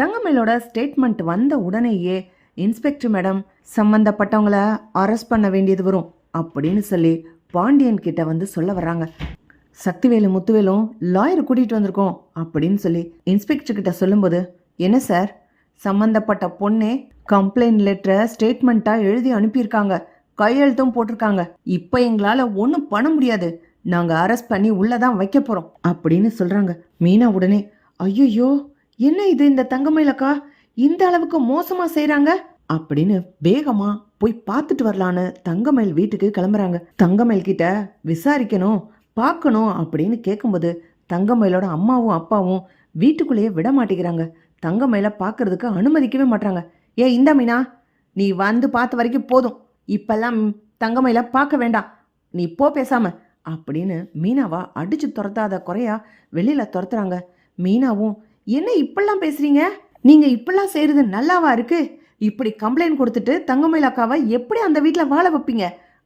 தங்கமயிலோட statement வந்த உடனேயே inspector madam சம்பந்தப்பட்டவங்கள arrest பண்ண வேண்டியது வரும் அப்படின்னு சொல்லி பாண்டியன் கிட்ட வந்து சொல்ல வர்றாங்க. சக்திவேலு முத்துவேலும் லாயர் கூட்டிகிட்டு வந்திருக்கோம் அப்படின்னு சொல்லி இன்ஸ்பெக்டர் கிட்ட சொல்லும்போது என்ன சார்? சம்மந்தப்பட்ட பொண்ணே கம்ப்ளைண்ட் லெட்டரை ஸ்டேட்மெண்ட்டாக எழுதி அனுப்பியிருக்காங்க. கையெழுத்தும் போட்டிருக்காங்க. இப்போ எங்களால் ஒன்றும் பண்ண முடியாது. நாங்கள் அரெஸ்ட் பண்ணி உள்ளே தான் வைக்க போகிறோம் அப்படின்னு சொல்கிறாங்க மீனா உடனே ஐயோ என்ன இது இந்த தங்கமயிலக்கா இந்த அளவுக்கு மோசமாக செய்கிறாங்க அப்படின்னு வேகமா போய் பார்த்துட்டு வரலான்னு தங்கமயில் வீட்டுக்கு கிளம்புறாங்க. தங்கமயில் கிட்ட விசாரிக்கணும் பார்க்கணும் அப்படின்னு கேட்கும்போது தங்கமயிலோட அம்மாவும் அப்பாவும் வீட்டுக்குள்ளேயே விட மாட்டேங்கிறாங்க. தங்கமயில பார்க்கறதுக்கு அனுமதிக்கவே மாட்டாங்க ஏ இந்த மீனா நீ வந்து பார்த்த வரைக்கும் போதும். இப்பெல்லாம் தங்கமயில பார்க்க வேண்டாம். நீ போ பேசாம அப்படின்னு மீனாவா அடிச்சு துரத்தாத குறையா வெளியில துரத்துறாங்க. மீனாவும் என்ன இப்பெல்லாம் பேசுறீங்க? நீங்க இப்பெல்லாம் செய்யறது நல்லாவா இருக்கு? இப்படி கம்ப்ளைண்ட் கொடுத்துட்டு தங்கமயில் அக்காவை எப்படி அந்த வீட்டில் வாழ வைப்பீங்க?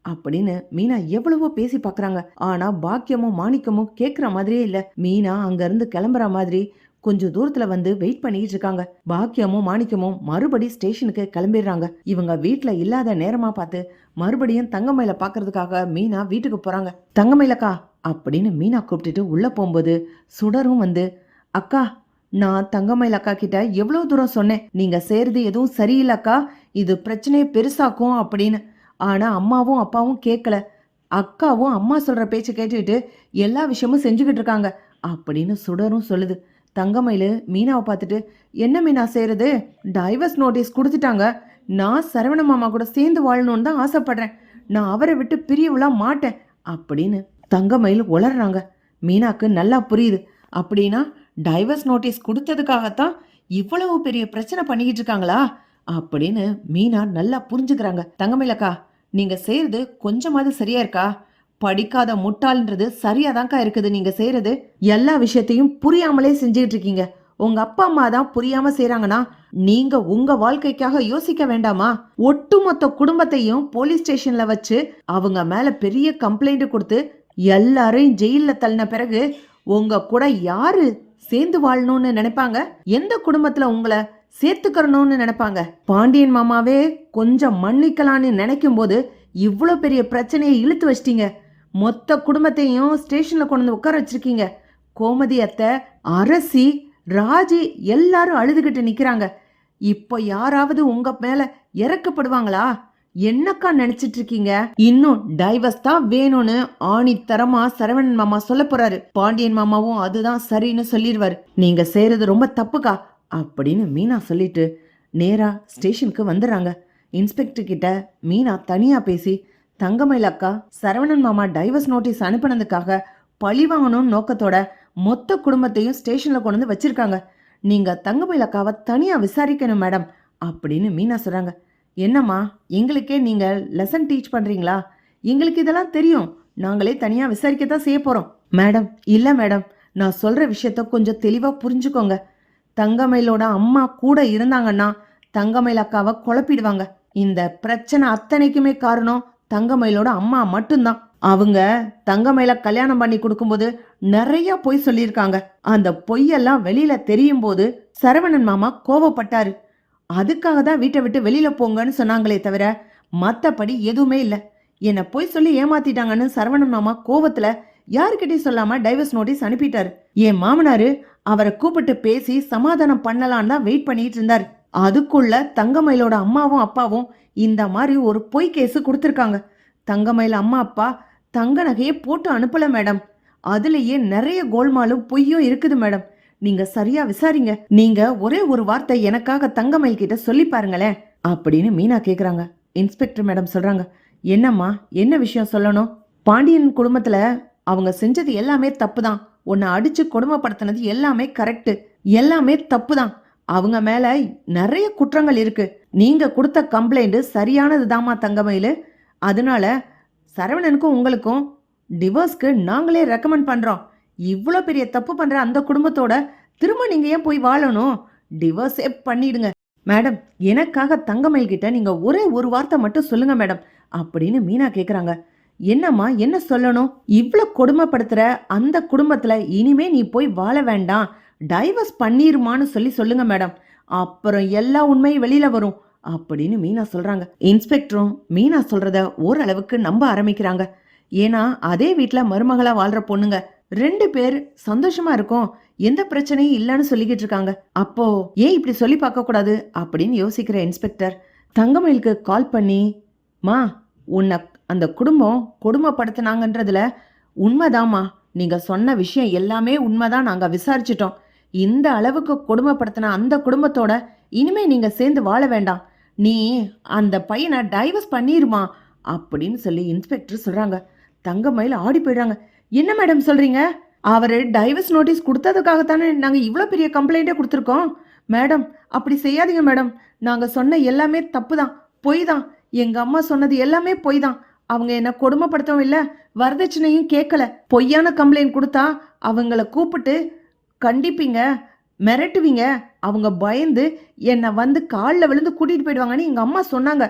அப்படின்னு மீனா எவ்வளவோ பேசி பார்க்குறாங்க ஆனா பாக்கியமும் மாணிக்கமும் கேட்குற மாதிரியே இல்ல. மீனா அங்க இருந்து கிளம்புற மாதிரி கொஞ்சம் தூரத்துல வந்து வெயிட் பண்ணிட்டு இருக்காங்க. பாக்கியமும் மாணிக்கமும் மறுபடி ஸ்டேஷனுக்கு கிளம்பிடுறாங்க. இவங்க வீட்டுல இல்லாத நேரமா பார்த்து மறுபடியும் தங்கமயில பாக்குறதுக்காக மீனா வீட்டுக்கு போறாங்க. தங்கமயிலக்கா அப்படின்னு மீனா கூப்பிட்டுட்டு உள்ள போகும்போது சுடரும் வந்து அக்கா நான் தங்கமயில் அக்கா கிட்ட எவ்வளோ தூரம் சொன்னேன். நீங்க செய்யறது எதுவும் சரியில்லைக்கா இது பிரச்சனையை பெருசாக்கும் அப்படின்னு. ஆனா அம்மாவும் அப்பாவும் கேட்கல அக்காவும் அம்மா சொல்ற பேச்சு கேட்டுக்கிட்டு எல்லா விஷயமும் செஞ்சுக்கிட்டு இருக்காங்க. அப்படின்னு சுடரும் சொல்லுது. தங்கமயில் மீனாவை பார்த்துட்டு என்ன மீனா செய்யறது டைவர்ஸ் நோட்டீஸ் கொடுத்துட்டாங்க. நான் சரவண மாமா கூட சேர்ந்து வாழணும்னு தான் ஆசைப்படுறேன். நான் அவரை விட்டு பிரியவெல்லாம் மாட்டேன். அப்படின்னு தங்கமயில் உளறாங்க மீனாக்கு நல்லா புரியுது. அப்படின்னா டைவர்ஸ் நோட்டீஸ் கொடுத்ததுக்காகத்தான் இவ்வளவு பெரிய பிரச்சனை பண்ணிக்கிட்டு இருக்காங்களா? அப்படின்னு மீனா நல்லா புரிஞ்சுக்கிறாங்க. தங்கமிலக்கா நீங்க செய்யறது கொஞ்சமாவது சரியா இருக்கா? படிக்காத முட்டாள்ன்றது சரியாதான்க்கா இருக்குது நீங்க செய்யறது. எல்லா விஷயத்தையும் புரியாமலே செஞ்சுட்டு இருக்கீங்க. உங்க அப்பா அம்மா தான் புரியாம செய்யறாங்கன்னா நீங்க உங்க வாழ்க்கைக்காக யோசிக்க வேண்டாமா? ஒட்டுமொத்த குடும்பத்தையும் போலீஸ் ஸ்டேஷன்ல வச்சு அவங்க மேல பெரிய கம்ப்ளைண்ட் கொடுத்து எல்லாரையும் ஜெயில தள்ளின பிறகு உங்க கூட யாரு சேர்ந்து வாழணும்னு நினைப்பாங்க? எந்த குடும்பத்துல உங்களை சேர்த்துக்கிறணும்னு நினைப்பாங்க? பாண்டியன் மாமாவே கொஞ்சம் மன்னிக்கலான்னு நினைக்கும் போது இவ்வளோ பெரிய பிரச்சனையை இழுத்து வச்சிட்டீங்க. மொத்த குடும்பத்தையும் ஸ்டேஷன்ல கொண்டு வந்து உட்கார வச்சிருக்கீங்க. கோமதி அத்தை அரசி ராஜி எல்லாரும் அழுதுகிட்டு நிக்கிறாங்க. இப்போ யாராவது உங்க மேல இறக்கப்படுவாங்களா? என்னக்கா நினைச்சிட்டு இருக்கீங்க இன்னும் டைவர்ஸ் தான் வேணும்னு ஆணித்தரமா சரவணன் மாமா சொல்ல போறாரு. பாண்டியன் மாமாவும் அதுதான் சரின்னு சொல்லிடுவாரு நீங்க செய்யறது ரொம்ப தப்புக்கா? அப்படின்னு மீனா சொல்லிட்டு நேரா ஸ்டேஷனுக்கு வந்துடுறாங்க இன்ஸ்பெக்டர் கிட்ட மீனா தனியா பேசி தங்கமயில் அக்கா சரவணன் மாமா டைவர்ஸ் நோட்டீஸ் அனுப்பினதுக்காக பழி வாங்கணும்னு நோக்கத்தோட மொத்த குடும்பத்தையும் ஸ்டேஷன்ல கொண்டு வந்து வச்சிருக்காங்க. நீங்க தங்கமயில் அக்காவை தனியா விசாரிக்கணும் மேடம் அப்படின்னு மீனா சொல்றாங்க. என்னம்மா எங்களுக்கே நீங்கள் லெசன் டீச் பண்ணுறீங்களா எங்களுக்கு இதெல்லாம் தெரியும். நாங்களே தனியாக விசாரிக்க தான் செய்ய போகிறோம் மேடம் இல்லை மேடம் நான் சொல்கிற விஷயத்த கொஞ்சம் தெளிவாக புரிஞ்சுக்கோங்க. தங்கமயிலோட அம்மா கூட இருந்தாங்கன்னா தங்கமயில் அக்காவை குழப்பிடுவாங்க. இந்த பிரச்சனை அத்தனைக்குமே காரணம் தங்கமயிலோட அம்மா மட்டும்தான். அவங்க தங்கமயில கல்யாணம் பண்ணி கொடுக்கும்போது நிறைய பொய் சொல்லியிருக்காங்க. அந்த பொய்யெல்லாம் வெளியில தெரியும் போது சரவணன் மாமா கோவப்பட்டாரு. அதுக்காக தான் வீட்டை விட்டு வெளியில போங்கன்னு சொன்னாங்களே தவிர மற்றபடி எதுவுமே இல்லை. என்னை பொய் சொல்லி ஏமாத்திட்டாங்கன்னு சரவணன் மாமா கோவத்துல யாருக்கிட்டையும் சொல்லாம டைவர்ஸ் நோட்டீஸ் அனுப்பிட்டார். என் மாமனாரு அவரை கூப்பிட்டு பேசி சமாதானம் பண்ணலான்னு தான் வெயிட் பண்ணிட்டு இருந்தார். அதுக்குள்ள தங்கமயிலோட அம்மாவும் அப்பாவும் இந்த மாதிரி ஒரு பொய் கேஸ் கொடுத்துருக்காங்க. தங்கமயில் அம்மா அப்பா தங்க நகையை போட்டு அனுப்பல மேடம். அதுலேயே நிறைய கோல்மாலும் பொய்யும் இருக்குது மேடம். நீங்க சரியா விசாரிங்க. நீங்க ஒரே ஒரு வார்த்தை எனக்காக தங்கமயில் கிட்ட சொல்லி பாருங்களேன் அப்படின்னு மீனா கேக்குறாங்க. இன்ஸ்பெக்டர் மேடம் சொல்றாங்க என்னம்மா என்ன விஷயம் சொல்லணும்? பாண்டியன் குடும்பத்துல அவங்க செஞ்சது எல்லாமே தப்பு தான் உன்னை அடிச்சு கொடுமைப்படுத்தினது எல்லாமே கரெக்ட் எல்லாமே தப்பு தான் அவங்க மேல நிறைய குற்றங்கள் இருக்கு. நீங்க கொடுத்த கம்ப்ளைண்ட் சரியானது தாமா தங்கமயில். அதனால சரவணனுக்கும் உங்களுக்கும் டிவோர்ஸ்க்கு நாங்களே ரெக்கமெண்ட் பண்றோம். இவ்வளோ பெரிய தப்பு பண்ணுற அந்த குடும்பத்தோட திரும்ப நீங்கள் ஏன் போய் வாழணும்? டிவோர்ஸே பண்ணிடுங்க. மேடம் எனக்காக தங்கமயில் கிட்ட நீங்கள் ஒரே ஒரு வார்த்தை மட்டும் சொல்லுங்க மேடம் அப்படின்னு மீனா கேட்குறாங்க என்னம்மா என்ன சொல்லணும்? இவ்வளோ கொடுமைப்படுத்துகிற அந்த குடும்பத்தில் இனிமே நீ போய் வாழ வேண்டாம். டைவர்ஸ் பண்ணிருமான்னு சொல்லி சொல்லுங்க மேடம். அப்புறம் எல்லா உண்மையும் வெளியில் வரும் அப்படின்னு மீனா சொல்கிறாங்க இன்ஸ்பெக்டரும் மீனா சொல்கிறத ஓரளவுக்கு நம்ப ஆரம்பிக்கிறாங்க. ஏன்னா அதே வீட்டில் மருமகளாக வாழ்கிற பொண்ணுங்க ரெண்டு பேர் சந்தோஷமா இருக்கோம். எந்த பிரச்சனையும் இல்லைன்னு சொல்லிக்கிட்டு இருக்காங்க. அப்போ ஏன் இப்படி சொல்லி பார்க்க கூடாது? அப்படின்னு யோசிக்கிற இன்ஸ்பெக்டர் தங்கமயிலுக்கு கால் பண்ணி மா உன்னை அந்த குடும்பம் கொடுமைப்படுத்தினாங்கன்றதுல உண்மைதாம்மா. நீங்க சொன்ன விஷயம் எல்லாமே உண்மைதான் நாங்க விசாரிச்சிட்டோம். இந்த அளவுக்கு கொடுமைப்படுத்தின அந்த குடும்பத்தோட இனிமே நீங்க சேர்ந்து வாழ வேண்டாம். நீ அந்த பையனை டைவர்ஸ் பண்ணிருமா? அப்படின்னு சொல்லி இன்ஸ்பெக்டர் சொல்றாங்க. தங்கமயில் ஆடி போயிடுறாங்க. என்ன மேடம் சொல்றீங்க? அவர் டைவர்ஸ் நோட்டீஸ் கொடுத்ததுக்காகத்தானே நாங்கள் இவ்வளோ பெரிய கம்ப்ளைண்ட்டே கொடுத்துருக்கோம். மேடம் அப்படி செய்யாதீங்க மேடம் நாங்கள் சொன்ன எல்லாமே தப்பு தான் பொய் தான் எங்கள் அம்மா சொன்னது எல்லாமே பொய் தான் அவங்க என்னை கொடுமைப்படுத்தவும் இல்லை வரதட்சணையும் கேட்கல. பொய்யான கம்ப்ளைண்ட் கொடுத்தா அவங்கள கூப்பிட்டு கண்டிப்பீங்க மிரட்டுவீங்க. அவங்க பயந்து என்னை வந்து காலில் விழுந்து கூட்டிகிட்டு போயிடுவாங்கன்னு எங்கள் அம்மா சொன்னாங்க.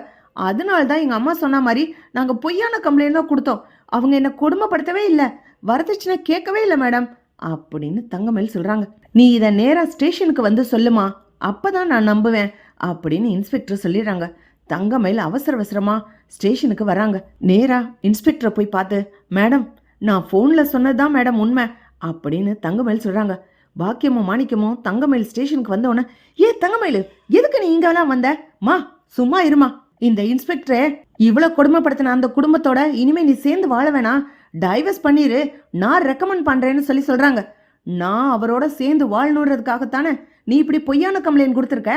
அதனால தான் எங்கள் அம்மா சொன்ன மாதிரி நாங்கள் பொய்யான கம்ப்ளைண்ட் தான் கொடுத்தோம். அவங்க என்னை கொடுமைப்படுத்தவே இல்லை. வரதட்சணை கேட்கவே இல்லை மேடம். அப்படின்னு தங்கமேல் சொல்கிறாங்க நீ இதை நேராக ஸ்டேஷனுக்கு வந்து சொல்லுமா. அப்போ தான் நான் நம்புவேன் அப்படின்னு இன்ஸ்பெக்டர் சொல்லிடுறாங்க. தங்கமேல் அவசர அவசரமாக ஸ்டேஷனுக்கு வராங்க நேராக இன்ஸ்பெக்டரை போய் பார்த்து மேடம் நான் ஃபோனில் சொன்னதுதான் மேடம் உண்மை அப்படின்னு தங்கமேல் சொல்கிறாங்க பாக்கியமும் மாணிக்கமும் தங்கமயில் ஸ்டேஷனுக்கு வந்தோடனே ஏ தங்கமயில் எதுக்கு நீ இங்கெல்லாம் வந்த? மா சும்மா இருமா. இந்த இன்ஸ்பெக்டரை இவ்வளோ கொடுமைப்படுத்தின அந்த குடும்பத்தோட இனிமே நீ சேர்ந்து வாழ வேணாம். டைவர்ஸ் பண்ணிரு நான் ரெக்கமெண்ட் பண்ணுறேன்னு சொல்லி சொல்கிறாங்க நான் அவரோட சேர்ந்து வாழணுன்றதுக்காகத்தானே நீ இப்படி பொய்யான கம்ப்ளைண்ட் கொடுத்துருக்க?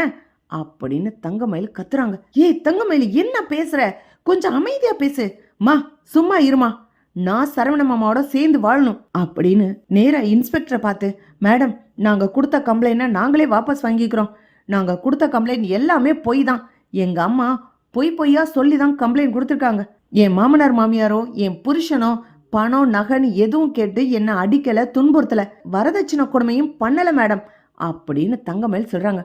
அப்படின்னு தங்கமயில் கத்துறாங்க. ஏய் தங்கமயில் என்ன பேசுற? கொஞ்சம் அமைதியா பேசு. மா சும்மா இருமா. நான் சரவண மாமாவோட சேர்ந்து வாழணும். அப்படின்னு நேரா இன்ஸ்பெக்டரை பார்த்து மேடம் நாங்க கொடுத்த கம்ப்ளைண்ட்டை நாங்களே வாபஸ் வாங்கிக்கிறோம். நாங்க கொடுத்த கம்ப்ளைண்ட் எல்லாமே பொய் தான். எங்க அம்மா பொய் பொய்யா சொல்லி தான் கம்ப்ளைண்ட் கொடுத்துருக்காங்க. என் மாமனார் மாமியாரோ என் புருஷனோ பணம் நகன் எதுவும் கேட்டு என்னை அடிக்கல துன்புறுத்தல. வரதட்சணை கொடுமையும் பண்ணல மேடம். அப்படின்னு தங்கமேல் சொல்றாங்க.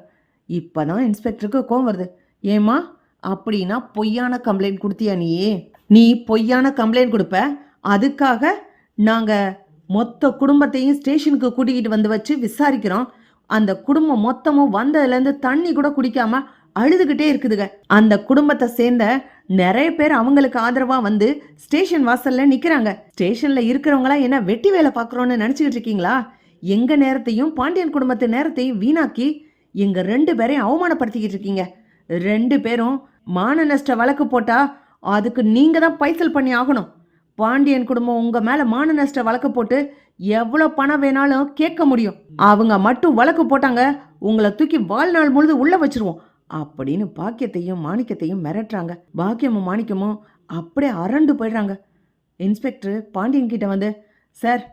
இப்பதான் இன்ஸ்பெக்டருக்கு கோவம் வருது. ஏமா அப்படின்னா பொய்யான கம்ப்ளைண்ட் கொடுத்தியா நீ? நீ பொய்யான கம்ப்ளைண்ட் கொடுப்ப. அதுக்காக நாங்க மொத்த குடும்பத்தையும் ஸ்டேஷனுக்கு கூட்டிக்கிட்டு வந்து வச்சு விசாரிக்கிறோம். அந்த குடும்பம் மொத்தமும் வந்ததுலேருந்து தண்ணி கூட குடிக்காம அழுதுகிட்டே இருக்குதுங்க. அந்த குடும்பத்தை சேர்ந்த நிறைய பேர் அவங்களுக்கு ஆதரவா வந்து ஸ்டேஷன் வாசல்ல நிக்கிறாங்க. ஸ்டேஷன்ல இருக்கிறவங்களாம் என்ன வெட்டி வேலை பார்க்குறோன்னு நினைச்சுக்கிட்டு இருக்கீங்களா? எங்க நேரத்தையும் பாண்டியன் குடும்பத்து நேரத்தையும் வீணாக்கி எங்க ரெண்டு பேரையும் அவமானப்படுத்திக்கிட்டு இருக்கீங்க. ரெண்டு பேரும் மான நஷ்ட வழக்கு போட்டா அதுக்கு நீங்க தான் பைசல் பண்ணி ஆகணும். பாண்டியன் குடும்பம் உங்க மேல மான நஷ்ட வழக்கு போட்டு எவ்வளவு பணம் வேணாலும் கேட்க முடியும். அவங்க மட்டும் வழக்கு போட்டாங்க உங்களை தூக்கி வாழ்நாள் முழுது உள்ள வச்சிருவோம். அப்படின்னு பாக்கியத்தையும் மாணிக்கத்தையும் மிரட்டுறாங்க. பாக்கியமும் மாணிக்கமும் அப்படியே அரண்டு போயிடுறாங்க. இன்ஸ்பெக்டர் பாண்டியன் கிட்ட வந்து சார்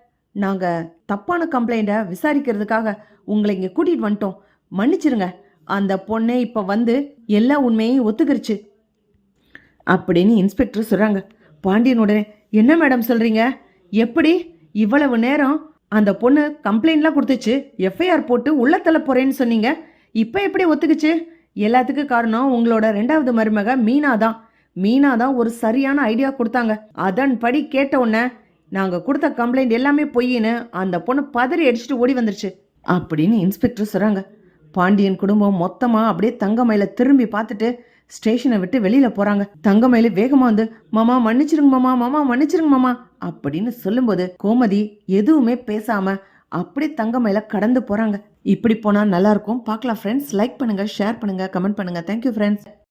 நாங்கள் தப்பான கம்ப்ளைண்ட்டை விசாரிக்கிறதுக்காக உங்களை இங்கே கூட்டிகிட்டு வந்துட்டோம். மன்னிச்சிருங்க. அந்த பொண்ணே இப்போ வந்து எல்லா உண்மையையும் ஒத்துக்கிருச்சு. அப்படின்னு இன்ஸ்பெக்டர் சொல்கிறாங்க பாண்டியன் உடனே என்ன மேடம் சொல்கிறீங்க எப்படி இவ்வளவு நேரம் அந்த பொண்ணு கம்ப்ளைண்ட்லாம் கொடுத்துச்சு? எஃப்ஐஆர் போட்டு உள்ள தள்ள போகிறேன்னு சொன்னீங்க. இப்போ எப்படி ஒத்துக்குச்சு? எல்லாத்துக்கும் காரணம் உங்களோட ரெண்டாவது மருமக மீனா தான் மீனா தான் ஒரு சரியான ஐடியா கொடுத்தாங்க. அதன்படி கேட்ட உடனே நாங்கள் கொடுத்த கம்ப்ளைண்ட் எல்லாமே பொய்யின்னு அந்த பொண்ணு பதறி அடிச்சுட்டு ஓடி வந்துருச்சு. அப்படின்னு இன்ஸ்பெக்டர் சொல்கிறாங்க பாண்டியன் குடும்பம் மொத்தமாக அப்படியே தங்கமயில திரும்பி பார்த்துட்டு ஸ்டேஷனை விட்டு வெளியில் போகிறாங்க தங்கமயில வேகமாக வந்து மாமா மன்னிச்சிருங்க மாமா மாமா மன்னிச்சிருங்க மாமா அப்படின்னு சொல்லும்போது கோமதி எதுவுமே பேசாமல் அப்படியே தங்கமயில கடந்து போகிறாங்க இப்படி போனால் நல்லாயிருக்கும் பார்க்கலாம் ஃப்ரெண்ட்ஸ் லைக் பண்ணுங்கள் ஷேர் பண்ணுங்கள் கமெண்ட் பண்ணுங்க. Thank you friends